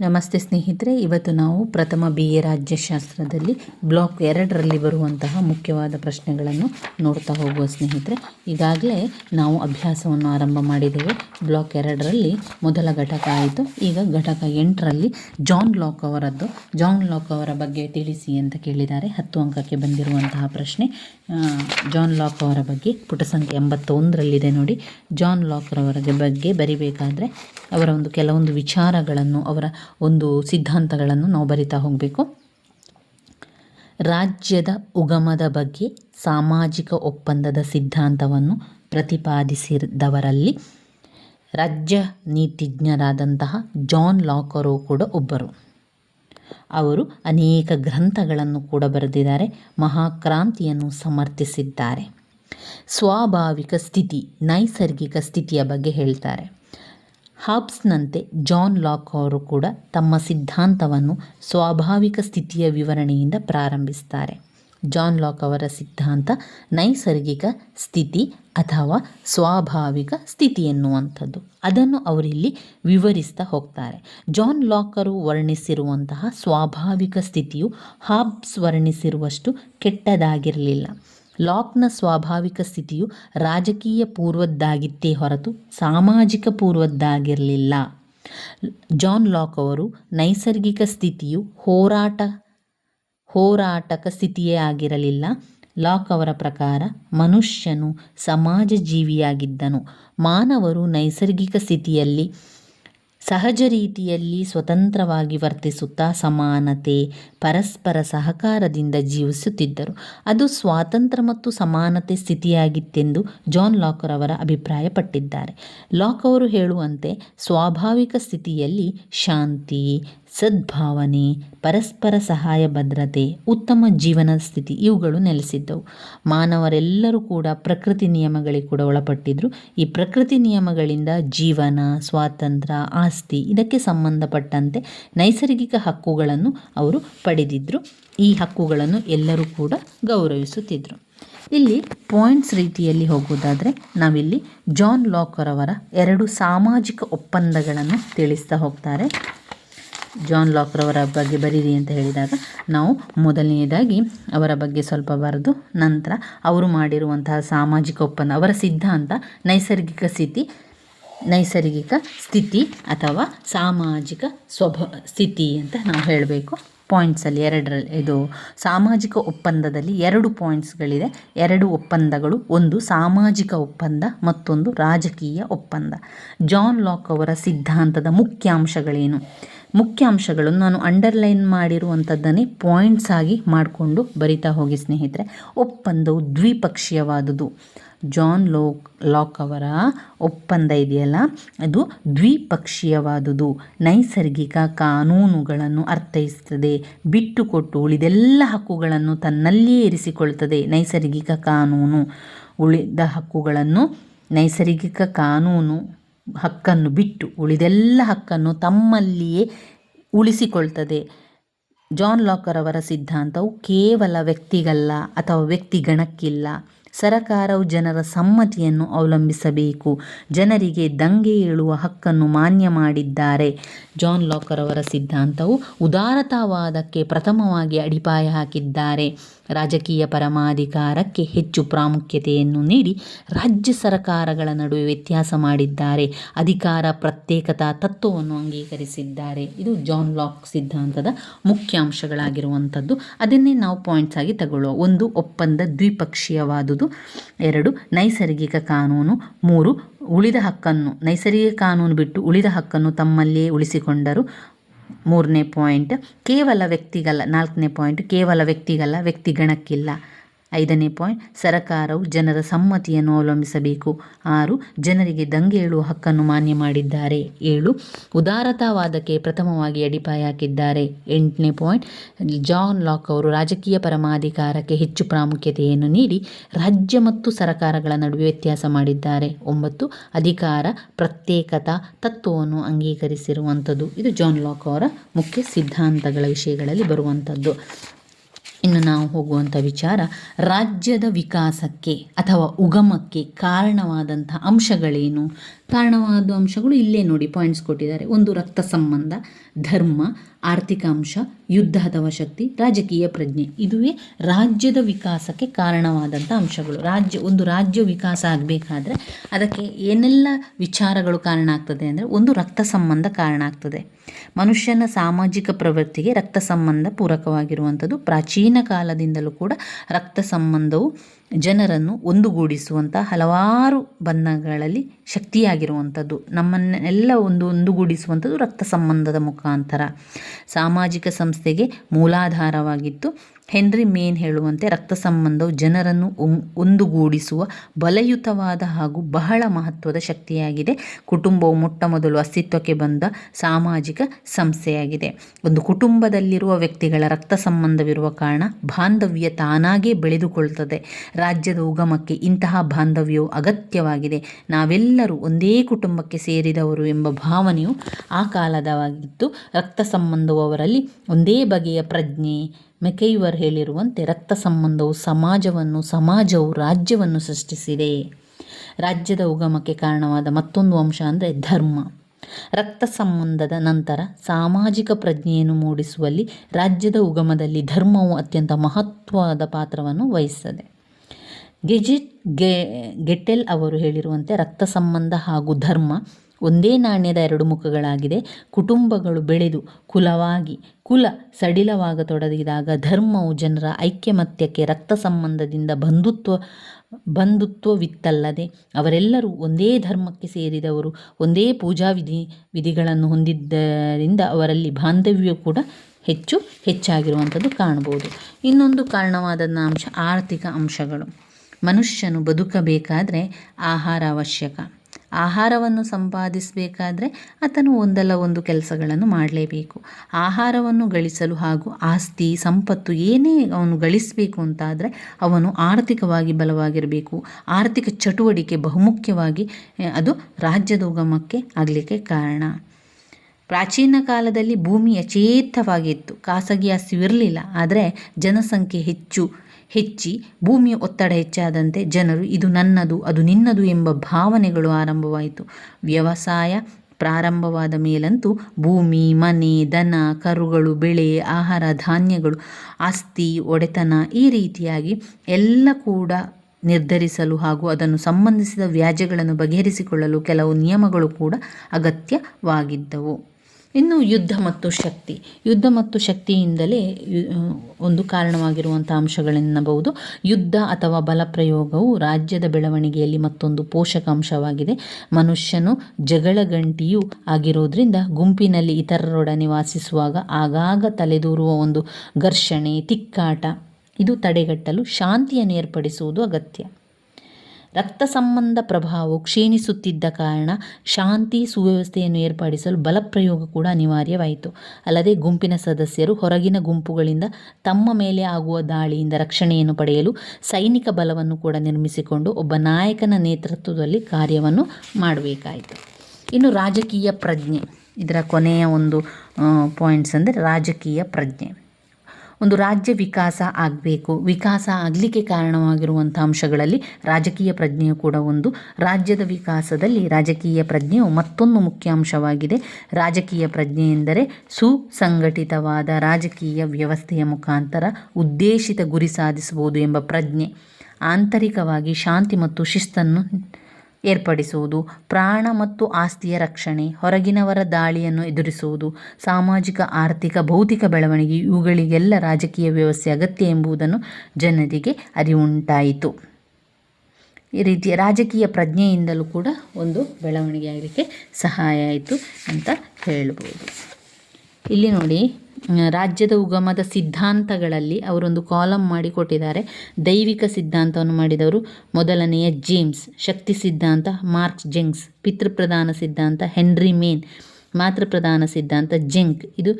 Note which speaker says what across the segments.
Speaker 1: ನಮಸ್ತೆ ಸ್ನೇಹಿತರೆ, ಇವತ್ತು ನಾವು ಪ್ರಥಮ ಬಿ ಎ ರಾಜ್ಯಶಾಸ್ತ್ರದಲ್ಲಿ ಬ್ಲಾಕ್ ಎರಡರಲ್ಲಿ ಬರುವಂತಹ ಮುಖ್ಯವಾದ ಪ್ರಶ್ನೆಗಳನ್ನು ನೋಡ್ತಾ ಹೋಗುವ ಸ್ನೇಹಿತರೆ. ಈಗಾಗಲೇ ನಾವು ಅಭ್ಯಾಸವನ್ನು ಆರಂಭ ಮಾಡಿದ್ದೇವೆ ಬ್ಲಾಕ್ ಎರಡರಲ್ಲಿ ಮೊದಲ ಘಟಕ ಆಯಿತು. ಈಗ ಘಟಕ ಎಂಟರಲ್ಲಿ ಜಾನ್ ಲಾಕ್ ಅವರದ್ದು. ಜಾನ್ ಲಾಕ್ ಅವರ ಬಗ್ಗೆ ತಿಳಿಸಿ ಅಂತ ಕೇಳಿದ್ದಾರೆ. ಹತ್ತು ಅಂಕಕ್ಕೆ ಬಂದಿರುವಂತಹ ಪ್ರಶ್ನೆ. ಜಾನ್ ಲಾಕ್ ಅವರ ಬಗ್ಗೆ ಪುಟ ಸಂಖ್ಯೆ ಎಂಬತ್ತೊಂದರಲ್ಲಿದೆ ನೋಡಿ. ಜಾನ್ ಲಾಕ್ ಅವರ ಬಗ್ಗೆ ಬರಿಬೇಕಾದ್ರೆ ಅವರ ಒಂದು ಕೆಲವೊಂದು ವಿಚಾರಗಳನ್ನು ಅವರ ಒಂದು ಸಿದ್ಧಾಂತಗಳನ್ನು ನಾವು ಬರಿತಾ ಹೋಗಬೇಕು. ರಾಜ್ಯದ ಉಗಮದ ಬಗ್ಗೆ ಸಾಮಾಜಿಕ ಒಪ್ಪಂದದ ಸಿದ್ಧಾಂತವನ್ನು ಪ್ರತಿಪಾದಿಸಿದವರಲ್ಲಿ ರಾಜ್ಯ ನೀತಿಜ್ಞರಾದಂತಹ ಜಾನ್ ಲಾಕರು ಕೂಡ ಒಬ್ಬರು. ಅವರು ಅನೇಕ ಗ್ರಂಥಗಳನ್ನು ಕೂಡ ಬರೆದಿದ್ದಾರೆ, ಮಹಾಕ್ರಾಂತಿಯನ್ನು ಸಮರ್ಥಿಸಿದ್ದಾರೆ. ಸ್ವಾಭಾವಿಕ ಸ್ಥಿತಿ, ನೈಸರ್ಗಿಕ ಸ್ಥಿತಿಯ ಬಗ್ಗೆ ಹೇಳ್ತಾರೆ. ಹಾಬ್ಸ್ನಂತೆ ಜಾನ್ ಲಾಕ್ ಅವರು ಕೂಡ ತಮ್ಮ ಸಿದ್ಧಾಂತವನ್ನು ಸ್ವಾಭಾವಿಕ ಸ್ಥಿತಿಯ ವಿವರಣೆಯಿಂದ ಪ್ರಾರಂಭಿಸ್ತಾರೆ. ಜಾನ್ ಲಾಕ್ ಅವರ ಸಿದ್ಧಾಂತ ನೈಸರ್ಗಿಕ ಸ್ಥಿತಿ ಅಥವಾ ಸ್ವಾಭಾವಿಕ ಸ್ಥಿತಿ ಎನ್ನುವಂಥದ್ದು. ಅದನ್ನು ಅವರಿಲ್ಲಿ ವಿವರಿಸ್ತಾ ಹೋಗ್ತಾರೆ. ಜಾನ್ ಲಾಕರು ವರ್ಣಿಸಿರುವಂತಹ ಸ್ವಾಭಾವಿಕ ಸ್ಥಿತಿಯು ಹಾಬ್ಸ್ ವರ್ಣಿಸಿರುವಷ್ಟು ಕೆಟ್ಟದಾಗಿರಲಿಲ್ಲ. ಲಾಕ್ನ ಸ್ವಾಭಾವಿಕ ಸ್ಥಿತಿಯು ರಾಜಕೀಯ ಪೂರ್ವದ್ದಾಗಿತ್ತೇ ಹೊರತು ಸಾಮಾಜಿಕ ಪೂರ್ವದ್ದಾಗಿರಲಿಲ್ಲ. ಜಾನ್ ಲಾಕ್ ಅವರು ನೈಸರ್ಗಿಕ ಸ್ಥಿತಿಯು ಹೋರಾಟ, ಹೋರಾಟಕ ಸ್ಥಿತಿಯೇ ಆಗಿರಲಿಲ್ಲ. ಲಾಕ್ ಅವರ ಪ್ರಕಾರ ಮನುಷ್ಯನು ಸಮಾಜ ಜೀವಿಯಾಗಿದ್ದನು ಮಾನವರು ನೈಸರ್ಗಿಕ ಸ್ಥಿತಿಯಲ್ಲಿ ಸಹಜ ರೀತಿಯಲ್ಲಿ ಸ್ವತಂತ್ರವಾಗಿ ವರ್ತಿಸುತ್ತಾ ಸಮಾನತೆ, ಪರಸ್ಪರ ಸಹಕಾರದಿಂದ ಜೀವಿಸುತ್ತಿದ್ದರು. ಅದು ಸ್ವಾತಂತ್ರ್ಯ ಮತ್ತು ಸಮಾನತೆ ಸ್ಥಿತಿಯಾಗಿತ್ತೆಂದು ಜಾನ್ ಲಾಕರ್ ಅವರ ಅಭಿಪ್ರಾಯಪಟ್ಟಿದ್ದಾರೆ. ಲಾಕ್ ಅವರು ಹೇಳುವಂತೆ, ಸ್ವಾಭಾವಿಕ ಸ್ಥಿತಿಯಲ್ಲಿ ಶಾಂತಿ, ಸದ್ಭಾವನೆ, ಪರಸ್ಪರ ಸಹಾಯ ಭದ್ರತೆ, ಉತ್ತಮ ಜೀವನ ಸ್ಥಿತಿ ಇವುಗಳು ನೆಲೆಸಿದ್ದವು. ಮಾನವರೆಲ್ಲರೂ ಕೂಡ ಪ್ರಕೃತಿ ನಿಯಮಗಳಿಗೆ ಕೂಡ ಒಳಪಟ್ಟಿದ್ದರು ಈ ಪ್ರಕೃತಿ ನಿಯಮಗಳಿಂದ ಜೀವನ, ಸ್ವಾತಂತ್ರ್ಯ ಇದಕ್ಕೆ ಸಂಬಂಧಪಟ್ಟಂತೆ ನೈಸರ್ಗಿಕ ಹಕ್ಕುಗಳನ್ನು ಅವರು ಪಡೆದಿದ್ದರು ಈ ಹಕ್ಕುಗಳನ್ನು ಎಲ್ಲರೂ ಕೂಡ ಗೌರವಿಸುತ್ತಿದ್ದರು ಇಲ್ಲಿ ಪಾಯಿಂಟ್ಸ್ ರೀತಿಯಲ್ಲಿ ಹೋಗುವುದಾದರೆ ನಾವಿಲ್ಲಿ ಜಾನ್ ಲಾಕರ್ ಅವರ ಎರಡು ಸಾಮಾಜಿಕ ಒಪ್ಪಂದಗಳನ್ನು ತಿಳಿಸ್ತಾ ಹೋಗ್ತಾರೆ. ಜಾನ್ ಲಾಕರ್ ಅವರ ಬಗ್ಗೆ ಬರೀರಿ ಅಂತ ಹೇಳಿದಾಗ ನಾವು ಮೊದಲನೆಯದಾಗಿ ಅವರ ಬಗ್ಗೆ ಸ್ವಲ್ಪ ಬರೆದು ನಂತರ ಅವರು ಮಾಡಿರುವಂತಹ ಸಾಮಾಜಿಕ ಒಪ್ಪಂದ, ಅವರ ಸಿದ್ಧಾಂತ, ನೈಸರ್ಗಿಕ ಸ್ಥಿತಿ ನೈಸರ್ಗಿಕ ಸ್ಥಿತಿ ಅಥವಾ ಸಾಮಾಜಿಕ ಸ್ವಭ, ಸ್ಥಿತಿ ಅಂತ ನಾವು ಹೇಳಬೇಕು. ಪಾಯಿಂಟ್ಸಲ್ಲಿ ಎರಡರಲ್ಲಿ ಇದು ಸಾಮಾಜಿಕ ಒಪ್ಪಂದದಲ್ಲಿ ಎರಡು ಪಾಯಿಂಟ್ಸ್ಗಳಿದೆ ಎರಡು ಒಪ್ಪಂದಗಳು, ಒಂದು ಸಾಮಾಜಿಕ ಒಪ್ಪಂದ, ಮತ್ತೊಂದು ರಾಜಕೀಯ ಒಪ್ಪಂದ. ಜಾನ್ ಲಾಕ್ ಅವರ ಸಿದ್ಧಾಂತದ ಮುಖ್ಯಾಂಶಗಳೇನು? ಮುಖ್ಯಾಂಶಗಳನ್ನು ನಾನು ಅಂಡರ್ಲೈನ್ ಮಾಡಿರುವಂಥದ್ದನ್ನೇ ಪಾಯಿಂಟ್ಸ್ ಆಗಿ ಮಾಡಿಕೊಂಡು ಬರಿತಾ ಹೋಗಿ ಸ್ನೇಹಿತರೆ. ಒಪ್ಪಂದವು ದ್ವಿಪಕ್ಷೀಯವಾದುದು. ಜಾನ್ ಲೋಕ್, ಲಾಕ್ ಅವರ ಒಪ್ಪಂದ ಇದೆಯಲ್ಲ? ಅದು ದ್ವಿಪಕ್ಷೀಯವಾದುದು, ನೈಸರ್ಗಿಕ ಕಾನೂನುಗಳನ್ನು ಅರ್ಥೈಸುತ್ತದೆ, ಬಿಟ್ಟುಕೊಟ್ಟು ಉಳಿದೆಲ್ಲ ಹಕ್ಕುಗಳನ್ನು ತನ್ನಲ್ಲಿಯೇ ಇರಿಸಿಕೊಳ್ತದೆ ನೈಸರ್ಗಿಕ ಕಾನೂನು. ಉಳಿದ ಹಕ್ಕುಗಳನ್ನು, ನೈಸರ್ಗಿಕ ಕಾನೂನು ಹಕ್ಕನ್ನು ಬಿಟ್ಟು ಉಳಿದೆಲ್ಲ ಹಕ್ಕನ್ನು ತಮ್ಮಲ್ಲಿಯೇ ಉಳಿಸಿಕೊಳ್ತದೆ. ಜಾನ್ ಲಾಕರ್ ಅವರ ಸಿದ್ಧಾಂತವು ಕೇವಲ ವ್ಯಕ್ತಿಗಲ್ಲ, ಅಥವಾ ವ್ಯಕ್ತಿಗಣಕ್ಕಿಲ್ಲ. ಸರಕಾರವು ಜನರ ಸಮ್ಮತಿಯನ್ನು ಅವಲಂಬಿಸಬೇಕು. ಜನರಿಗೆ ದಂಗೆ ಏಳುವ ಹಕ್ಕನ್ನು ಮಾನ್ಯ ಮಾಡಿದ್ದಾರೆ. ಜಾನ್ ಲಾಕರ್ ಅವರ ಸಿದ್ಧಾಂತವು ಉದಾರತಾವಾದಕ್ಕೆ ಪ್ರಥಮವಾಗಿ ಅಡಿಪಾಯ ಹಾಕಿದ್ದಾರೆ. ರಾಜಕೀಯ ಪರಮಾಧಿಕಾರಕ್ಕೆ ಹೆಚ್ಚು ಪ್ರಾಮುಖ್ಯತೆಯನ್ನು ನೀಡಿ ರಾಜ್ಯ ಸರ್ಕಾರಗಳ ನಡುವೆ ವ್ಯತ್ಯಾಸ ಮಾಡಿದ್ದಾರೆ. ಅಧಿಕಾರ ಪ್ರತ್ಯೇಕತಾ ತತ್ವವನ್ನು ಅಂಗೀಕರಿಸಿದ್ದಾರೆ. ಇದು ಜಾನ್ ಲಾಕ್ ಸಿದ್ಧಾಂತದ ಮುಖ್ಯಾಂಶಗಳಾಗಿರುವಂಥದ್ದು ಅದನ್ನೇ ನಾವು ಪಾಯಿಂಟ್ಸ್ ಆಗಿ ತಗೊಳ್ಳುವ. ಒಂದು, ಒಪ್ಪಂದ ದ್ವಿಪಕ್ಷೀಯವಾದುದು. ಎರಡು, ನೈಸರ್ಗಿಕ ಕಾನೂನು. ಮೂರು, ಉಳಿದ ಹಕ್ಕನ್ನು, ನೈಸರ್ಗಿಕ ಕಾನೂನು ಬಿಟ್ಟು ಉಳಿದ ಹಕ್ಕನ್ನು ತಮ್ಮಲ್ಲಿಯೇ ಉಳಿಸಿಕೊಂಡರು. ಮೂರನೇ ಪಾಯಿಂಟ್ ಕೇವಲ ವ್ಯಕ್ತಿಗಲ್ಲ ನಾಲ್ಕನೇ ಪಾಯಿಂಟ್ ಕೇವಲ ವ್ಯಕ್ತಿಗಲ್ಲ ವ್ಯಕ್ತಿಗಣಕ್ಕಿಲ್ಲ. ಐದನೇ ಪಾಯಿಂಟ್, ಸರಕಾರವು ಜನರ ಸಮ್ಮತಿಯನ್ನು ಅವಲಂಬಿಸಬೇಕು. ಆರು, ಜನರಿಗೆ ದಂಗೆ ಏಳುವ ಹಕ್ಕನ್ನು ಮಾನ್ಯ ಮಾಡಿದ್ದಾರೆ. ಏಳು, ಉದಾರತಾವಾದಕ್ಕೆ ಪ್ರಥಮವಾಗಿ ಅಡಿಪಾಯ ಹಾಕಿದ್ದಾರೆ. ಎಂಟನೇ ಪಾಯಿಂಟ್, ಜಾನ್ ಲಾಕ್ ಅವರು ರಾಜಕೀಯ ಪರಮಾಧಿಕಾರಕ್ಕೆ ಹೆಚ್ಚು ಪ್ರಾಮುಖ್ಯತೆಯನ್ನು ನೀಡಿ ರಾಜ್ಯ ಮತ್ತು ಸರಕಾರಗಳ ನಡುವೆ ವ್ಯತ್ಯಾಸ ಮಾಡಿದ್ದಾರೆ. ಒಂಬತ್ತು, ಅಧಿಕಾರ, ಪ್ರತ್ಯೇಕತಾ ತತ್ವವನ್ನು ಅಂಗೀಕರಿಸಿರುವಂಥದ್ದು. ಇದು ಜಾನ್ ಲಾಕ್ ಅವರ ಮುಖ್ಯ ಸಿದ್ಧಾಂತಗಳ ವಿಷಯಗಳಲ್ಲಿ ಬರುವಂಥದ್ದು. ಇನ್ನು ನಾವು ಹೋಗುವಂಥ ವಿಚಾರ ರಾಜ್ಯದ ವಿಕಾಸಕ್ಕೆ ಅಥವಾ ಉಗಮಕ್ಕೆ ಕಾರಣವಾದಂಥ ಅಂಶಗಳೇನು? ಕಾರಣವಾದ ಅಂಶಗಳು ಇಲ್ಲೇ ನೋಡಿ ಪಾಯಿಂಟ್ಸ್ ಕೊಟ್ಟಿದ್ದಾರೆ. ಒಂದು ರಕ್ತ ಸಂಬಂಧ, ಧರ್ಮ, ಆರ್ಥಿಕ ಅಂಶ, ಯುದ್ಧ ಅಥವಾ ಶಕ್ತಿ, ರಾಜಕೀಯ ಪ್ರಜ್ಞೆ ಇದುವೇ ರಾಜ್ಯದ ವಿಕಾಸಕ್ಕೆ ಕಾರಣವಾದಂಥ ಅಂಶಗಳು. ರಾಜ್ಯ, ಒಂದು ರಾಜ್ಯ ವಿಕಾಸ ಆಗಬೇಕಾದ್ರೆ ಅದಕ್ಕೆ ಏನೆಲ್ಲ ವಿಚಾರಗಳು ಕಾರಣ ಆಗ್ತದೆ ಅಂದರೆ ಒಂದು ರಕ್ತ ಸಂಬಂಧ ಕಾರಣ ಆಗ್ತದೆ. ಮನುಷ್ಯನ ಸಾಮಾಜಿಕ ಪ್ರವೃತ್ತಿಗೆ ರಕ್ತ ಸಂಬಂಧ ಪೂರಕವಾಗಿರುವಂಥದ್ದು. ಪ್ರಾಚೀನ ಕಾಲದಿಂದಲೂ ಕೂಡ ರಕ್ತ ಸಂಬಂಧವು ಜನರನ್ನು ಒಂದುಗೂಡಿಸುವಂಥ ಹಲವಾರು ಬಣ್ಣಗಳಲ್ಲಿ ಶಕ್ತಿಯಾಗಿರುವಂಥದ್ದು ನಮ್ಮನ್ನೆಲ್ಲ ಒಂದು ಒಂದುಗೂಡಿಸುವಂಥದ್ದು ರಕ್ತ ಸಂಬಂಧದ ಮುಖಾಂತರ. ಸಾಮಾಜಿಕ ಸಂಸ್ಥೆಗೆ ಮೂಲಾಧಾರವಾಗಿತ್ತು ಹೆನ್ರಿ ಮೇನ್ ಹೇಳುವಂತೆ ರಕ್ತ ಸಂಬಂಧವು ಜನರನ್ನು ಒಂದುಗೂಡಿಸುವ ಬಲಯುತವಾದ ಹಾಗೂ ಬಹಳ ಮಹತ್ವದ ಶಕ್ತಿಯಾಗಿದೆ. ಕುಟುಂಬವು ಮೊಟ್ಟ ಮೊದಲು ಅಸ್ತಿತ್ವಕ್ಕೆ ಬಂದ ಸಾಮಾಜಿಕ ಸಂಸ್ಥೆಯಾಗಿದೆ. ಒಂದು ಕುಟುಂಬದಲ್ಲಿರುವ ವ್ಯಕ್ತಿಗಳ ರಕ್ತ ಸಂಬಂಧವಿರುವ ಕಾರಣ ಬಾಂಧವ್ಯ ತಾನಾಗೇ ಬೆಳೆದುಕೊಳ್ಳುತ್ತದೆ ರಾಜ್ಯದ ಉಗಮಕ್ಕೆ ಇಂತಹ ಬಾಂಧವ್ಯವು ಅಗತ್ಯವಾಗಿದೆ. ನಾವೆಲ್ಲರೂ ಒಂದೇ ಕುಟುಂಬಕ್ಕೆ ಸೇರಿದವರು ಎಂಬ ಭಾವನೆಯು ಆ ಕಾಲದವಾಗಿತ್ತು. ರಕ್ತ ಸಂಬಂಧವು ಅವರಲ್ಲಿ ಒಂದೇ ಬಗೆಯ ಪ್ರಜ್ಞೆ ಮೆಕೈವರ್ ಹೇಳಿರುವಂತೆ ರಕ್ತ ಸಂಬಂಧವು ಸಮಾಜವನ್ನು, ಸಮಾಜವು ರಾಜ್ಯವನ್ನು ಸೃಷ್ಟಿಸಿದೆ. ರಾಜ್ಯದ ಉಗಮಕ್ಕೆ ಕಾರಣವಾದ ಮತ್ತೊಂದು ಅಂಶ ಅಂದರೆ ಧರ್ಮ. ರಕ್ತ ಸಂಬಂಧದ ನಂತರ ಸಾಮಾಜಿಕ ಪ್ರಜ್ಞೆಯನ್ನು ಮೂಡಿಸುವಲ್ಲಿ ರಾಜ್ಯದ ಉಗಮದಲ್ಲಿ ಧರ್ಮವು ಅತ್ಯಂತ ಮಹತ್ವದ ಪಾತ್ರವನ್ನು ವಹಿಸುತ್ತದೆ ಗೆಜಿಟ್ಗೆ ಗೆಟೆಲ್ ಅವರು ಹೇಳಿರುವಂತೆ ರಕ್ತ ಸಂಬಂಧ ಹಾಗೂ ಧರ್ಮ ಒಂದೇ ನಾಣ್ಯದ ಎರಡು ಮುಖಗಳಾಗಿದೆ. ಕುಟುಂಬಗಳು ಬೆಳೆದು ಕುಲವಾಗಿ, ಕುಲ ಸಡಿಲವಾಗತೊಡಗಿದಾಗ ಧರ್ಮವು ಜನರ ಐಕ್ಯಮತ್ಯಕ್ಕೆ ರಕ್ತ ಸಂಬಂಧದಿಂದ ಬಂಧುತ್ವ, ಬಂಧುತ್ವವಿತ್ತಲ್ಲದೆ ಅವರೆಲ್ಲರೂ ಒಂದೇ ಧರ್ಮಕ್ಕೆ ಸೇರಿದವರು, ಒಂದೇ ಪೂಜಾ ವಿಧಿ, ವಿಧಿಗಳನ್ನು ಹೊಂದಿದ್ದರಿಂದ ಅವರಲ್ಲಿ ಬಾಂಧವ್ಯ ಕೂಡ ಹೆಚ್ಚು ಹೆಚ್ಚಾಗಿರುವಂಥದ್ದು ಕಾಣ್ಬೋದು ಇನ್ನೊಂದು ಕಾರಣವಾದ ಅಂಶ ಆರ್ಥಿಕ ಅಂಶಗಳು. ಮನುಷ್ಯನು ಬದುಕಬೇಕಾದರೆ ಆಹಾರ ಅವಶ್ಯಕ. ಆಹಾರವನ್ನು ಸಂಪಾದಿಸಬೇಕಾದ್ರೆ ಆತನು ಒಂದಲ್ಲ ಒಂದು ಕೆಲಸಗಳನ್ನು ಮಾಡಲೇಬೇಕು. ಆಹಾರವನ್ನು ಗಳಿಸಲು ಹಾಗೂ ಆಸ್ತಿ, ಸಂಪತ್ತು ಏನೇ ಅವನು ಗಳಿಸಬೇಕು ಅಂತಾದರೆ ಅವನು ಆರ್ಥಿಕವಾಗಿ ಬಲವಾಗಿರಬೇಕು. ಆರ್ಥಿಕ ಚಟುವಟಿಕೆ ಬಹುಮುಖ್ಯವಾಗಿ ಅದು ರಾಜ್ಯದ ಉಗಮಕ್ಕೆ ಆಗಲಿಕ್ಕೆ ಕಾರಣ. ಪ್ರಾಚೀನ ಕಾಲದಲ್ಲಿ ಭೂಮಿ ಅಚೇತವಾಗಿತ್ತು ಖಾಸಗಿ ಆಸ್ತಿ ಇರಲಿಲ್ಲ. ಆದರೆ ಜನಸಂಖ್ಯೆ ಹೆಚ್ಚು ಹೆಚ್ಚಿ, ಭೂಮಿಯ ಒತ್ತಡ ಹೆಚ್ಚಾದಂತೆ ಜನರು ಇದು ನನ್ನದು, ಅದು ನಿನ್ನದು ಎಂಬ ಭಾವನೆಗಳು ಆರಂಭವಾಯಿತು. ವ್ಯವಸಾಯ ಪ್ರಾರಂಭವಾದ ಮೇಲಂತೂ ಭೂಮಿ, ಮನೆ, ದನ, ಕರುಗಳು, ಬೆಳೆ, ಆಹಾರ, ಧಾನ್ಯಗಳು, ಆಸ್ತಿ, ಒಡೆತನ ಈ ರೀತಿಯಾಗಿ ಎಲ್ಲ ಕೂಡ ನಿರ್ಧರಿಸಲು ಹಾಗೂ ಅದನ್ನು ಸಂಬಂಧಿಸಿದ ವ್ಯಾಜ್ಯಗಳನ್ನು ಬಗೆಹರಿಸಿಕೊಳ್ಳಲು ಕೆಲವು ನಿಯಮಗಳು ಕೂಡ ಅಗತ್ಯವಾಗಿದ್ದವು. ಇನ್ನು ಯುದ್ಧ ಮತ್ತು ಶಕ್ತಿ. ಯುದ್ಧ ಮತ್ತು ಶಕ್ತಿಯಿಂದಲೇ ಒಂದು ಕಾರಣವಾಗಿರುವಂಥ ಅಂಶಗಳೆನ್ನಬಹುದು. ಯುದ್ಧ ಅಥವಾ ಬಲಪ್ರಯೋಗವು ರಾಜ್ಯದ ಬೆಳವಣಿಗೆಯಲ್ಲಿ ಮತ್ತೊಂದು ಪೋಷಕಾಂಶವಾಗಿದೆ. ಮನುಷ್ಯನು ಜಗಳಗಂಟಿಯೂ ಆಗಿರೋದ್ರಿಂದ ಗುಂಪಿನಲ್ಲಿ ಇತರರೊಡನೆ ವಾಸಿಸುವಾಗ ಆಗಾಗ ತಲೆದೂರುವ ಒಂದು ಘರ್ಷಣೆ, ತಿಕ್ಕಾಟ, ಇದು ತಡೆಗಟ್ಟಲು ಶಾಂತಿಯನ್ನು ಏರ್ಪಡಿಸುವುದು ಅಗತ್ಯ. ರಕ್ತ ಸಂಬಂಧ ಪ್ರಭಾವವು ಕ್ಷೀಣಿಸುತ್ತಿದ್ದ ಕಾರಣ ಶಾಂತಿ ಸುವ್ಯವಸ್ಥೆಯನ್ನು ಏರ್ಪಡಿಸಲು ಬಲಪ್ರಯೋಗ ಕೂಡ ಅನಿವಾರ್ಯವಾಯಿತು. ಅಲ್ಲದೆ ಗುಂಪಿನ ಸದಸ್ಯರು ಹೊರಗಿನ ಗುಂಪುಗಳಿಂದ ತಮ್ಮ ಮೇಲೆ ಆಗುವ ದಾಳಿಯಿಂದ ರಕ್ಷಣೆಯನ್ನು ಪಡೆಯಲು ಸೈನಿಕ ಬಲವನ್ನು ಕೂಡ ನಿರ್ಮಿಸಿಕೊಂಡು ಒಬ್ಬ ನಾಯಕನ ನೇತೃತ್ವದಲ್ಲಿ ಕಾರ್ಯವನ್ನು ಮಾಡಬೇಕಾಯಿತು. ಇನ್ನು ರಾಜಕೀಯ ಪ್ರಜ್ಞೆ. ಇದರ ಕೊನೆಯ ಒಂದು ಪಾಯಿಂಟ್ಸ್ ಅಂದರೆ ರಾಜಕೀಯ ಪ್ರಜ್ಞೆ. ಒಂದು ರಾಜ್ಯ ವಿಕಾಸ ಆಗಬೇಕು. ವಿಕಾಸ ಆಗಲಿಕ್ಕೆ ಕಾರಣವಾಗಿರುವಂಥ ಅಂಶಗಳಲ್ಲಿ ರಾಜಕೀಯ ಪ್ರಜ್ಞೆಯು ಕೂಡ ಒಂದು. ರಾಜ್ಯದ ವಿಕಾಸದಲ್ಲಿ ರಾಜಕೀಯ ಪ್ರಜ್ಞೆಯು ಮತ್ತೊಂದು ಮುಖ್ಯ ಅಂಶವಾಗಿದೆ. ರಾಜಕೀಯ ಪ್ರಜ್ಞೆ ಎಂದರೆ ಸುಸಂಘಟಿತವಾದ ರಾಜಕೀಯ ವ್ಯವಸ್ಥೆಯ ಮುಖಾಂತರ ಉದ್ದೇಶಿತ ಗುರಿ ಸಾಧಿಸಬಹುದು ಎಂಬ ಪ್ರಜ್ಞೆ. ಆಂತರಿಕವಾಗಿ ಶಾಂತಿ ಮತ್ತು ಶಿಸ್ತನ್ನು ಏರ್ಪಡಿಸುವುದು, ಪ್ರಾಣ ಮತ್ತು ಆಸ್ತಿಯ ರಕ್ಷಣೆ, ಹೊರಗಿನವರ ದಾಳಿಯನ್ನು ಎದುರಿಸುವುದು, ಸಾಮಾಜಿಕ, ಆರ್ಥಿಕ, ಭೌತಿಕ ಬೆಳವಣಿಗೆ, ಇವುಗಳಿಗೆಲ್ಲ ರಾಜಕೀಯ ವ್ಯವಸ್ಥೆ ಅಗತ್ಯ ಎಂಬುದನ್ನು ಜನರಿಗೆ ಅರಿವುಂಟಾಯಿತು. ಈ ರೀತಿಯ ರಾಜಕೀಯ ಪ್ರಜ್ಞೆಯಿಂದಲೂ ಕೂಡ ಒಂದು ಬೆಳವಣಿಗೆ ಆಗಲಿಕ್ಕೆ ಸಹಾಯ ಆಯಿತು ಅಂತ ಹೇಳ್ಬೋದು. ಇಲ್ಲಿ ನೋಡಿ ರಾಜ್ಯದ ಉಗಮದ ಸಿದ್ಧಾಂತಗಳಲ್ಲಿ ಅವರೊಂದು ಕಾಲಮ್ ಮಾಡಿ ಕೊಟ್ಟಿದ್ದಾರೆ. ದೈವಿಕ ಸಿದ್ಧಾಂತವನ್ನು ಮಾಡಿದವರು ಮೊದಲನೆಯ ಜೇಮ್ಸ್, ಶಕ್ತಿ ಸಿದ್ಧಾಂತ ಮಾರ್ಕ್ಸ್ ಜೆಂಗ್ಸ್, ಪಿತೃಪ್ರಧಾನ ಸಿದ್ಧಾಂತ, ಹೆನ್ರಿ ಮೇನ್, ಮಾತೃಪ್ರಧಾನ ಸಿದ್ಧಾಂತ ಜೆಂಕ್ ಇದು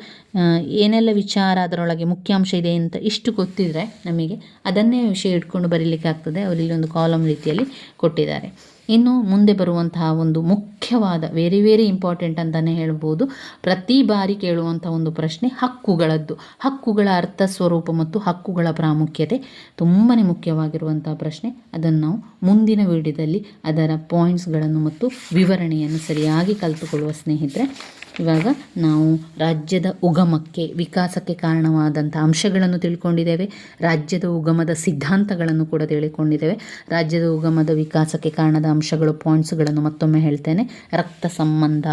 Speaker 1: ಏನೆಲ್ಲ ವಿಚಾರ ಅದರೊಳಗೆ ಮುಖ್ಯಾಂಶ ಇದೆ ಅಂತ ಇಷ್ಟು ಗೊತ್ತಿದ್ರೆ ನಮಗೆ ಅದನ್ನೇ ವಿಷಯ ಇಟ್ಕೊಂಡು ಬರೀಲಿಕ್ಕೆ ಆಗ್ತದೆ ಅವರಲ್ಲಿ ಒಂದು ಕಾಲಮ್ ರೀತಿಯಲ್ಲಿ ಕೊಟ್ಟಿದ್ದಾರೆ. ಇನ್ನು ಮುಂದೆ ಬರುವಂತಹ ಒಂದು ಮುಖ್ಯವಾದ ವೆರಿ ವೆರಿ ಇಂಪಾರ್ಟೆಂಟ್ ಅಂತಲೇ ಹೇಳ್ಬೋದು. ಪ್ರತಿ ಬಾರಿ ಕೇಳುವಂಥ ಒಂದು ಪ್ರಶ್ನೆ ಹಕ್ಕುಗಳದ್ದು. ಹಕ್ಕುಗಳ ಅರ್ಥ, ಸ್ವರೂಪ ಮತ್ತು ಹಕ್ಕುಗಳ ಪ್ರಾಮುಖ್ಯತೆ ತುಂಬಾ ಮುಖ್ಯವಾಗಿರುವಂಥ ಪ್ರಶ್ನೆ. ಅದನ್ನು ನಾವು ಮುಂದಿನ ವಿಡಿಯೋದಲ್ಲಿ ಅದರ ಪಾಯಿಂಟ್ಸ್ಗಳನ್ನು ಮತ್ತು ವಿವರಣೆಯನ್ನು ಸರಿಯಾಗಿ ಕಲಿತುಕೊಳ್ಳುವ ಸ್ನೇಹಿತರೆ ಇವಾಗ ನಾವು ರಾಜ್ಯದ ಉಗಮಕ್ಕೆ, ವಿಕಾಸಕ್ಕೆ ಕಾರಣವಾದಂಥ ಅಂಶಗಳನ್ನು ತಿಳ್ಕೊಂಡಿದ್ದೇವೆ. ರಾಜ್ಯದ ಉಗಮದ ಸಿದ್ಧಾಂತಗಳನ್ನು ಕೂಡ ತಿಳ್ಕೊಂಡಿದ್ದೇವೆ. ರಾಜ್ಯದ ಉಗಮದ ವಿಕಾಸಕ್ಕೆ ಕಾರಣದ ಅಂಶಗಳು ಪಾಯಿಂಟ್ಸ್ಗಳನ್ನು ಮತ್ತೊಮ್ಮೆ ಹೇಳ್ತೇನೆ. ರಕ್ತ ಸಂಬಂಧ,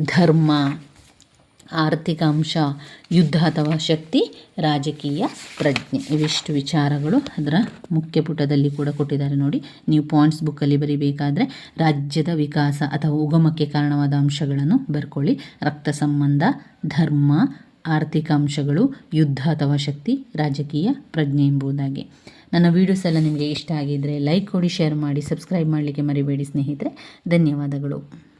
Speaker 1: ಧರ್ಮ ಆರ್ಥಿಕ ಅಂಶ, ಯುದ್ಧ ಅಥವಾ ಶಕ್ತಿ, ರಾಜಕೀಯ, ಪ್ರಜ್ಞೆ ಇವಿಷ್ಟು ವಿಚಾರಗಳು ಅದರ ಮುಖ್ಯ ಪುಟದಲ್ಲಿ ಕೂಡ ಕೊಟ್ಟಿದ್ದಾರೆ ನೋಡಿ. ನೀವು ಪಾಯಿಂಟ್ಸ್ ಬುಕ್ಕಲ್ಲಿ ಬರಿಬೇಕಾದ್ರೆ ರಾಜ್ಯದ ವಿಕಾಸ ಅಥವಾ ಉಗಮಕ್ಕೆ ಕಾರಣವಾದ ಅಂಶಗಳನ್ನು ಬರ್ಕೊಳ್ಳಿ. ರಕ್ತ ಸಂಬಂಧ, ಧರ್ಮ, ಆರ್ಥಿಕ ಅಂಶಗಳು, ಯುದ್ಧ ಅಥವಾ ಶಕ್ತಿ, ರಾಜಕೀಯ, ಪ್ರಜ್ಞೆ ಎಂಬುದಾಗಿ. ನನ್ನ ವೀಡಿಯೋಸ್ ಎಲ್ಲ ನಿಮಗೆ ಇಷ್ಟ ಆಗಿದ್ದರೆ ಲೈಕ್ ಕೊಡಿ ಶೇರ್ ಮಾಡಿ ಸಬ್ಸ್ಕ್ರೈಬ್ ಮಾಡಲಿಕ್ಕೆ ಮರಿಬೇಡಿ ಸ್ನೇಹಿತರೆ. ಧನ್ಯವಾದಗಳು.